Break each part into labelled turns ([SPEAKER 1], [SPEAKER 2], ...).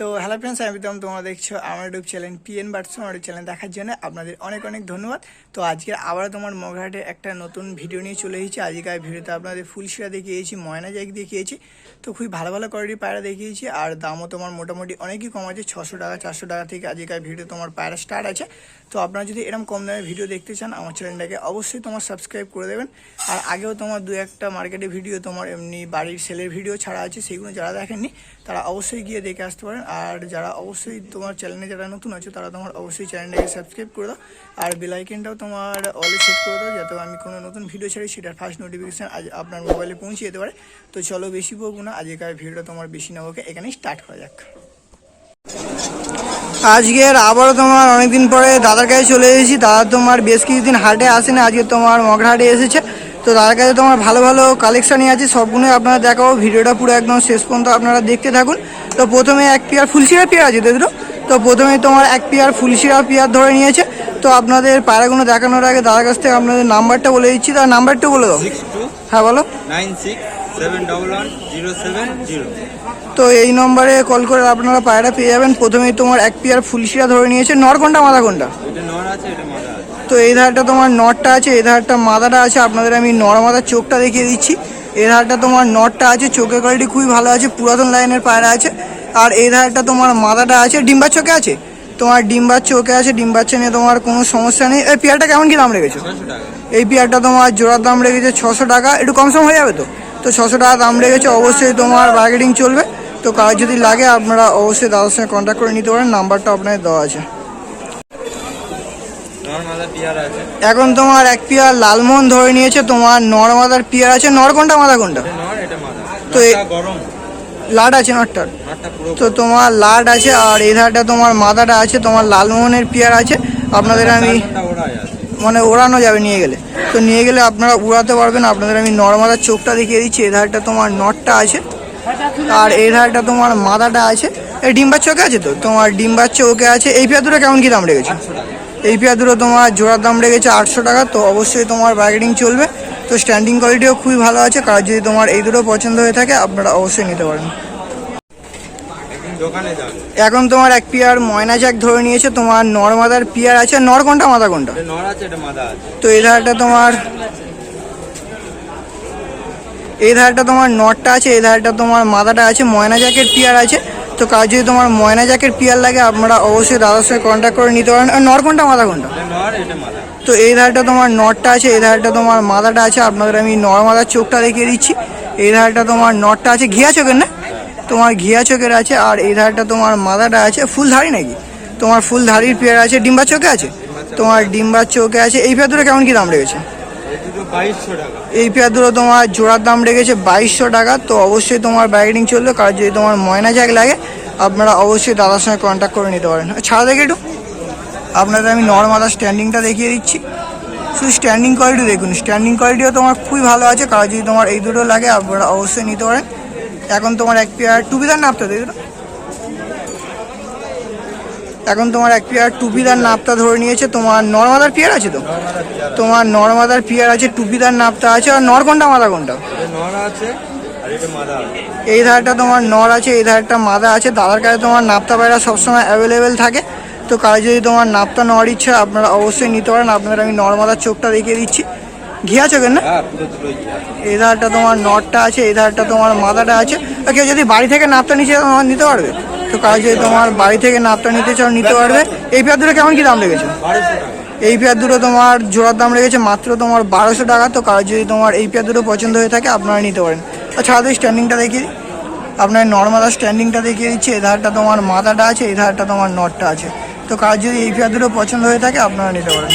[SPEAKER 1] তো hello friends আমি প্রীতম, তোমরা দেখছ আমার ইউটিউব চ্যানেল পিএন বার্ডস আমার চ্যানেল দেখার জন্য আপনাদের অনেক অনেক ধন্যবাদ। তো আজকে আবার তোমার মগরাহাটে একটা নতুন ভিডিও নিয়ে চলে এসেছি। আজকের ভিডিওতে আপনাদের ফুলশিরা দেখিয়েছি, ময়না জায়গ দেখিয়েছি। তো খুবই ভালো ভালো কোয়ালিটির পায়রা দেখিয়েছি, আর দামও তোমার মোটামুটি অনেকই কম আছে, ছশো টাকা, চারশো টাকা থেকে আজকের ভিডিও তোমার পায়রা স্টার্ট আছে। তো আপনারা যদি এরকম কম দামে ভিডিও দেখতে চান, আমার চ্যানেলটাকে অবশ্যই তোমার সাবস্ক্রাইব করে দেবেন। আর আগেও তোমার দু একটা মার্কেটে ভিডিও তোমার এমনি বাড়ির সেলের ভিডিও ছাড়া আছে সেইগুলো যারা দেখেননি তারা অবশ্যই গিয়ে দেখে আসতে পারেন। আর যারা অবশ্যই তোমার চ্যানেলে যারা নতুন আছে, তারা তোমার অবশ্যই চ্যানেলটাকে সাবস্ক্রাইব করে দাও। আর বেলাইকেনটাও তোমার অলে সেট করে দাও, যাতে আমি কোনো নতুন ভিডিও ছাড়ি, সেটার ফার্স্ট নোটিফিকেশান আজ আপনার মোবাইলে পৌঁছে যেতে পারে। তো চলো বেশি বলব না, আজকের ভিডিওটা তোমার বেশি না ওকে এখানেই স্টার্ট করা যাক। আজকের আবারও তোমার অনেকদিন পরে দাদার কাছে চলে এসেছি। দাদা তোমার বেশ কিছুদিন হাটে আসেনি, আজকে তোমার মগরা হাটে এসেছে। তো দাদার কাছে তোমার ভালো ভালো কালেকশানই আছে সবগুলোই আপনারা দেখাবো। ভিডিওটা পুরো একদম শেষ পর্যন্ত আপনারা দেখতে থাকুন। তো প্রথমে এক পেয়ার ফুলশিরা পেয়ার আছে তো? দুটো তো প্রথমে তোমার এক পেয়ার ফুলশিরা পেয়ার ধরে নিয়েছে। তো আপনাদের পায়রাগুলো দেখানোর আগে দাদার কাছ থেকে আপনাদের নাম্বারটা বলে দিচ্ছি। তার নাম্বারটা বলে দাও। হ্যাঁ বলো।
[SPEAKER 2] নাইন সিক্স
[SPEAKER 1] তো এই নম্বরে কল করে আপনারা পায়রা পেয়ে যাবেন। প্রথমেই তোমার এক পেয়ার ফুলশিরা ধরে নিয়েছে। নর কোনটা? মাদা কোনটা?
[SPEAKER 2] এটা নর আছে এটা মাদা আছে
[SPEAKER 1] তো এই ধারটা তোমার নটটা আছে, এই ধারটা মাদাটা আছে, আপনাদের আমি নর মাদার চোখটা দেখিয়ে দিচ্ছি। এই ধারটা তোমার নটটা আছে, চোখের কোয়ালিটি খুবই ভালো আছে, পুরাতন লাইনের পায়রা আছে। আর এই ধারটা তোমার মাদাটা আছে, ডিম্বার চোখে আছে? তোমার ডিম্বার চোখে আছে, ডিম্বার নিয়ে তোমার কোনো সমস্যা নেই। এই পেয়ারটা কেমন কি দাম রেখেছো? এই পেয়ারটা তোমার জোড়ার দাম রেখেছে ছশো টাকা, একটু কম সম হয়ে যাবে তো? তো ছশো টাকা দাম রেখেছে, অবশ্যই তোমার বার্গেটিং চলবে। তো কাজ যদি লাগে আপনারা অবশ্যই দাদার সঙ্গে কন্ট্যাক্ট করে নিতে পারেন নাম্বারটা আপনাদের দেওয়া আছে
[SPEAKER 2] নর মাদা পিয়ার আছে
[SPEAKER 1] এখন তোমার এক পেয়ার লালমোহন ধরে নিয়েছে তোমার নর মাদার পেয়ার আছে। নর কোনটা মাদা কোনটা? তো
[SPEAKER 2] গরম।
[SPEAKER 1] লাট আছে নরটার। তো তোমার লাট আছে আর এই ধারটা তোমার মাদাটা আছে তোমার লালমোহনের পেয়ার আছে। আপনাদের আমি মানে ওড়ানো যাবে নিয়ে গেলে। তো নিয়ে গেলে আপনারা উড়াতে পারবেন। আপনাদের আমি নর্মাদার চোখটা দেখিয়ে দিচ্ছি। এই ধারটা তোমার নটটা আছে। আর এই ধারটা তোমার মাদাটা আছে। এই ডিম্বার চোখে আছে তো? তোমার ডিম্বার চোখে আছে। এই পেয়ার দুটো কেমন কি দাম রেখেছে? এই পেয়ার দুটো তোমার জোড়ার দাম রেখেছে আটশো টাকা তো অবশ্যই তোমার বার্গেনিং চলবে। তো স্ট্যান্ডিং কোয়ালিটিও খুবই ভালো আছে কার যদি তোমার এই দুটো পছন্দ হয়ে থাকে আপনারা অবশ্যই নিতে পারেন। এখন তোমার এক পিয়ার ময়না জ্যাক ধরে নিয়েছে তোমার নর মাদার পেয়ার আছে নর কোনটা মাদা কোনটা? তো এই ধারটা তোমার এই ধারটা তোমার নটটা আছে এই ধারটা তোমার মাদাটা আছে ময়না জ্যাকের পিয়ার আছে। তো কাজ যদি তোমার ময়না জ্যাকের পিয়ার লাগে আপনারা অবশ্যই দাদার সঙ্গে কন্ট্যাক্ট করে নিতে পারেন। আর নর কোনটা? মাদা কোনটা? তো এই ধারটা তোমার নটটা আছে এই ধারটা তোমার মাদাটা আছে। আপনাদের আমি নর মাদার চোখটা দেখিয়ে দিচ্ছি। এই ধারটা তোমার নটটা আছে ঘিয়া চোখের না? তোমার ঘিয়া চোখের আছে আর এই ধারটা তোমার মাদাটা আছে ফুল ধারি নাকি? তোমার ফুল ধারির পেয়ার আছে ডিম্বার চোখে আছে? তোমার ডিম্বার চোখে আছে এই পেয়ার দুটো কেমন কি দাম রেখেছে?
[SPEAKER 2] এই দুটো বাইশশো টাকা।
[SPEAKER 1] এই পেয়ার দুটো তোমার জোড়ার দাম রেখেছে বাইশশো টাকা, তো অবশ্যই তোমার ব্যাগেটিং চলবে, কারণ যদি তোমার ময়না জ্যাক লাগে, আপনারা অবশ্যই দাদার সঙ্গে কন্ট্যাক্ট করে নিতে পারেন। ছাড়া দেখে একটু। আপনাদের আমি নর্মাল স্ট্যান্ডিংটা দেখিয়ে দিচ্ছি। শুধু স্ট্যান্ডিং কোয়ালিটি দেখুন স্ট্যান্ডিং কোয়ালিটিও তোমার খুবই ভালো আছে, কারণ যদি তোমার এই দুটো লাগে, আপনারা অবশ্যই নিতে পারেন। এখন তোমার এক পেয়ার টুপিদার নাপতে এই দুটো এখন তোমার এক পেয়ার টুপিদার নাপটা ধরে নিয়েছে তোমার নর্মাদার পেয়ার আছে তো? তোমার নর্মাদার পিয়ার আছে টুপিদার নাপটা আছে আর নর কোনটা মাদা কোনটা? এই ধারটা তোমার নর আছে এই ধারটা মাদা আছে। দাদার কাছে তোমার নাপতা পায়রা সবসময় অ্যাভেলেবেল থাকে। তো কারও যদি তোমার নাপ্তা নেওয়ার ইচ্ছা আপনারা অবশ্যই নিতে পারেন। আপনাদের আমি নর মাদার চোখটা দেখিয়ে দিচ্ছি। ঘিয়া চোখের না এই ধারটা তোমার নটটা আছে এই ধারটা তোমার মাদাটা আছে। আর কেউ যদি বাড়ি থেকে নাপটা নিচে নিতে পারবে? তো কারও যদি তোমার বাড়ি থেকে নাপটা নিতে চাও, নিতে পারবে। এই পেয়ার দুটো কেমন কি দাম লেগেছে? এই পেয়ার দুটো তোমার জোড়ার দাম রেখেছে মাত্র তোমার বারোশো টাকা, তো কারও যদি তোমার এই পেয়ার দুটো পছন্দ হয়ে থাকে, আপনারা নিতে পারেন। আর ছাড়া তো স্ট্যান্ডিংটা দিই। আপনার নর্মাল স্ট্যান্ডিংটা দেখিয়ে দিচ্ছি, এই ধারটা তোমার মাথাটা আছে, এই ধারটা তোমার নটটা আছে। তো কার যদি এই পেয়ার দুটো পছন্দ হয়ে থাকে, আপনারা নিতে পারেন।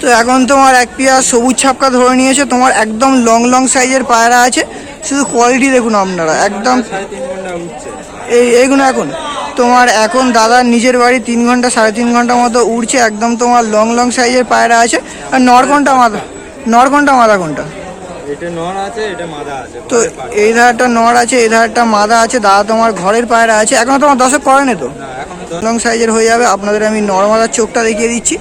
[SPEAKER 1] তো এখন তোমার এক পেয়ার সবুজ ছাপকা ধরে নিয়েছে, তোমার একদম লং লং সাইজের পায়রা আছে। শুধু কোয়ালিটি দেখুন আপনারা, একদম এই এইগুলো এখন। তোমার এখন দাদার নিজের বাড়ি তিন ঘণ্টা সাড়ে তিন ঘণ্টা মতো উড়ছে একদম তোমার লং লং সাইজের পায়রা আছে আর নর কোনটা মাথা নর কোনটা মাথা কোনটা? তো এই ধারটা নর আছে এই ধারটা মাদা আছে দাদা তোমার ঘরের পায়রা আছে এখনও তোমার দশক করেনি তো? লং সাইজের হয়ে যাবে আপনাদের আমি নর মাদার চোখটা দেখিয়ে দিচ্ছি।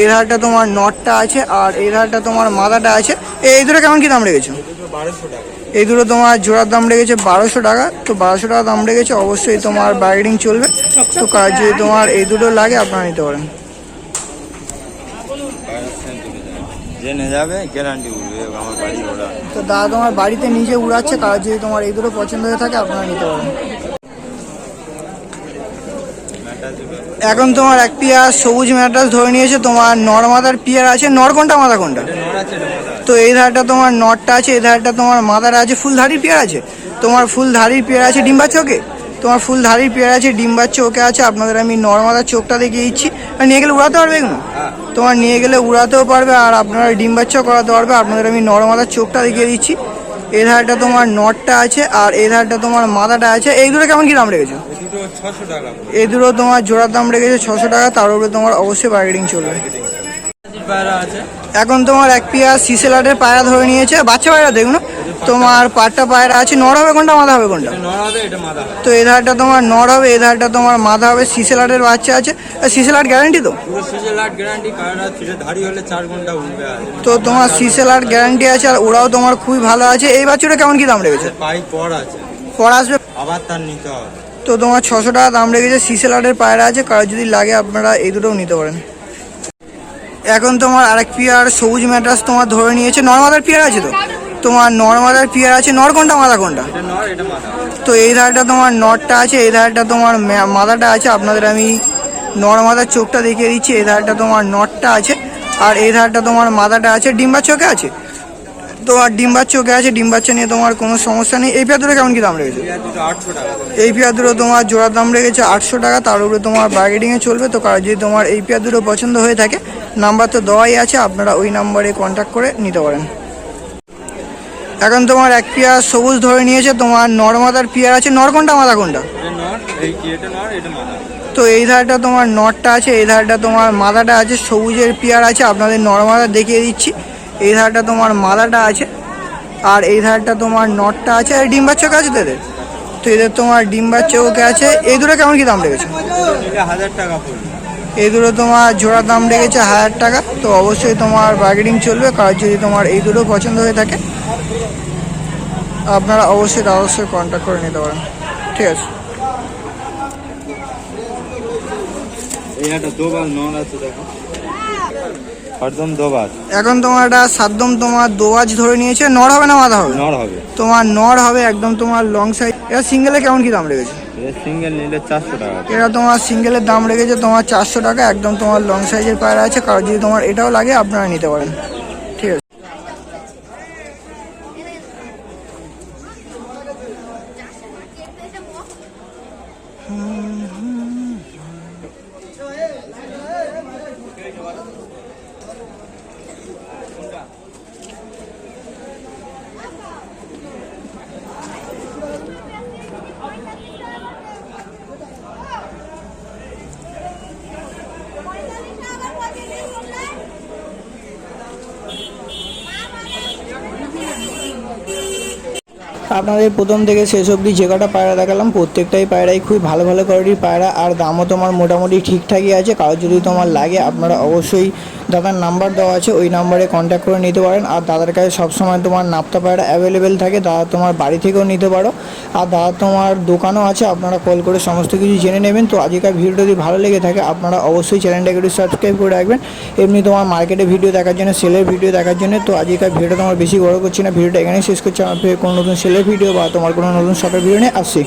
[SPEAKER 1] এই ধারটা তোমার নটটা আছে আর এই ধারটা তোমার মাদাটা আছে। এই দুটো কেমন কি দাম রেখেছো?
[SPEAKER 2] বারোশো টাকা।
[SPEAKER 1] এই দুটো তোমার জোড়ার দাম রেখেছে বারোশো টাকা। তো বারোশো টাকা দাম রেখেছে অবশ্যই তোমার বার্গেনিং চলবে। তো কার যদি তোমার এই দুটো লাগে আপনারা নিতে পারেন।
[SPEAKER 2] জেনে যাবে গ্যারান্টি উঠবে আমার বাড়ি ওরা।
[SPEAKER 1] তো দাদা তোমার বাড়িতে নিজে উড়াচ্ছে যদি তোমার এই দুটো পছন্দ হয়ে থাকে আপনারা নিতে পারেন। এখন তোমার এক পিয়ার সবুজ ম্যাট্রাস ধরে নিয়েছে তোমার নর মাদার পিয়ার আছে নর কোনটা মাথা কোনটা? তো এই ধারটা তোমার নটটা আছে এই ধারটা তোমার মাদার আছে ফুল ধারির পেয়ার আছে? তোমার ফুল ধারির পেয়ার আছে ডিম বাচ্চা ওকে? তোমার ফুল ধারির পেয়ার আছে ডিম বাচ্চা ওকে আছে আপনাদের আমি নর্মাদার চোখটা দেখিয়ে দিচ্ছি। আর নিয়ে গেলে উড়াতে পারবে এগুলো? তোমার নিয়ে গেলে উড়াতেও পারবে আর আপনারা ডিম বাচ্চাও করাতে পারবে আপনাদের আমি নর্মাদার চোখটা দেখিয়ে দিচ্ছি। এই ধারটা তোমার নটটা আছে আর এই ধারটা তোমার মাদাটা আছে। এই দুটো কেমন কি দাম রেখেছো?
[SPEAKER 2] এই দুটো
[SPEAKER 1] তোমার জোড়ার দাম রেখেছে ছশো টাকা তার উপরে তোমার অবশ্যই বার্গেনিং চলবে।
[SPEAKER 2] আছে।
[SPEAKER 1] এখন তোমার এক পিয়া সিসেলাটের পায়রা ধরে নিয়েছে। বাচ্চা পায়রা দেখুন তোমার পাটটা পায়রা আছে নড় হবে কোনটা মাথা হবে কোনটা? তো এই ধারটা তোমার নড় হবে এই ধারটা তোমার মাথা হবে সিসেলাটের বাচ্চা আছে। সিসেলাট গ্যারান্টি তো? তো তোমার সিসেলাট গ্যারান্টি আছে আর ওরাও তোমার খুবই ভালো আছে। এই বাচ্চাটা কেমন কি দাম রেখেছে?
[SPEAKER 2] পাই পর
[SPEAKER 1] পর আসবে?
[SPEAKER 2] আবার তার নিতে হবে।
[SPEAKER 1] তো তোমার ছশো টাকা দাম রেখেছে সিসেলাটের পায়রা আছে। কারও যদি লাগে আপনারা এই দুটোও নিতে পারেন। এখন তোমার আরেক পিয়ার সবুজ ম্যাট্রাস তোমার ধরে নিয়েছে নর্মাদার পিয়ার আছে তো? তোমার নর্মাদার পিয়ার আছে নর কোনটা মাদা। কোনটা তো এই ধারটা তোমার নটটা আছে এই ধারটা তোমার মাদাটা আছে আপনাদের আমি নর মাদার চোখটা দেখিয়ে দিচ্ছি এই ধারটা তোমার নটটা আছে আর এই ধারটা তোমার মাদাটা আছে ডিম্বার চোখে আছে? তোমার ডিম্বার চোখে আছে ডিম্বার চোখ নিয়ে তোমার কোনো সমস্যা নেই। এই দুটো কেমন কি দাম রেখেছে?
[SPEAKER 2] এই দুটো
[SPEAKER 1] তোমার জোড়ার দাম রেখেছে আটশো টাকা তার উপরে তোমার বার্গেটিংয়ে চলবে। তো কার যদি তোমার এই দুটো পছন্দ হয়ে থাকে নাম্বার তো দেওয়াই আছে আপনারা ওই নাম্বারে কন্ট্যাক্ট করে নিতে পারেন। এখন তোমার এক পেয়ার সবুজ ধরে নিয়েছে তোমার নর্মাদার পেয়ার আছে নর কোনটা মাদা কোনটা? তো এই ধারটা তোমার নটটা আছে এই ধারটা তোমার মাদাটা আছে সবুজের পেয়ার আছে আপনাদের নর্মাদা দেখিয়ে দিচ্ছি। এই ধারটা তোমার মালাটা আছে আর এই ধারটা তোমার নটটা আছে আর ডিম বাচ্চা আছে তো এদের। তো এদের তোমার ডিম বাচ্চা ওকে আছে এই দুটো কেমন কি দাম রেখেছে?
[SPEAKER 2] হাজার টাকা
[SPEAKER 1] এই দুটো তোমার জোড়া দাম রেখেছে হাজার টাকা তো অবশ্যই তোমার বার্গেনিং চলবে কার যদি তোমার এই দুটো পছন্দ হয়ে থাকে আপনারা অবশ্যই অবশ্যই কন্ট্যাক্ট করে নিতে পারেন। ঠিক আছে।
[SPEAKER 2] এই একটা দোবাল নড় আছে দেখো। হরদম দোবাজ
[SPEAKER 1] এখন তোমার একটা সাদ্দম তোমার দোবাজ ধরে নিয়েছে নড় হবে না মাথা হবে?
[SPEAKER 2] নড় হবে।
[SPEAKER 1] তোমার নড় হবে একদম তোমার লং সাইজ এটা সিঙ্গেলে কেমন কি দাম রেখেছে?
[SPEAKER 2] এটা সিঙ্গেল নিলে চারশো টাকা
[SPEAKER 1] এটা তোমার সিঙ্গেলের দাম রেখেছে তোমার চারশো টাকা একদম তোমার লং সাইজের পায়রা আছে। কারও যদি তোমার এটাও লাগে আপনারা নিতে পারেন ঠিক আছে আপনাদের প্রথম থেকে শেষ অবধি যে কটা পায়রা দেখালাম, প্রত্যেকটাই পায়রাই খুবই ভালো ভালো কোয়ালিটির পায়রা। আর দামও তোমার মোটামুটি ঠিকঠাকই আছে। কারও যদি তোমার লাগে, আপনারা অবশ্যই দাদার নাম্বার দেওয়া আছে, ওই নাম্বারে কন্ট্যাক্ট করে নিতে পারেন। আর দাদার কাছে সবসময় তোমার নাপ্তা পায়রা অ্যাভেলেবেল থাকে, দাদা তোমার বাড়ি থেকেও নিতে পারো। আর দাদা তোমার দোকানও আছে, আপনারা কল করে সমস্ত কিছু জেনে নেবেন। তো আজকের ভিডিও যদি ভালো লেগে থাকে, আপনারা অবশ্যই চ্যানেলটাকে একটু সাবস্ক্রাইব করে রাখবেন। এমনি তোমার মার্কেটে ভিডিও দেখার জন্য সেলের ভিডিও দেখার জন্য, তো আজকের ভিডিও তোমার বেশি বড় করছি না। ভিডিওটা এখানেই শেষ করছি। আমার কোনো নতুন সেলের ভিডিও বা তোমার কোনো নতুন শপের ভিডিও নিয়ে আসছি।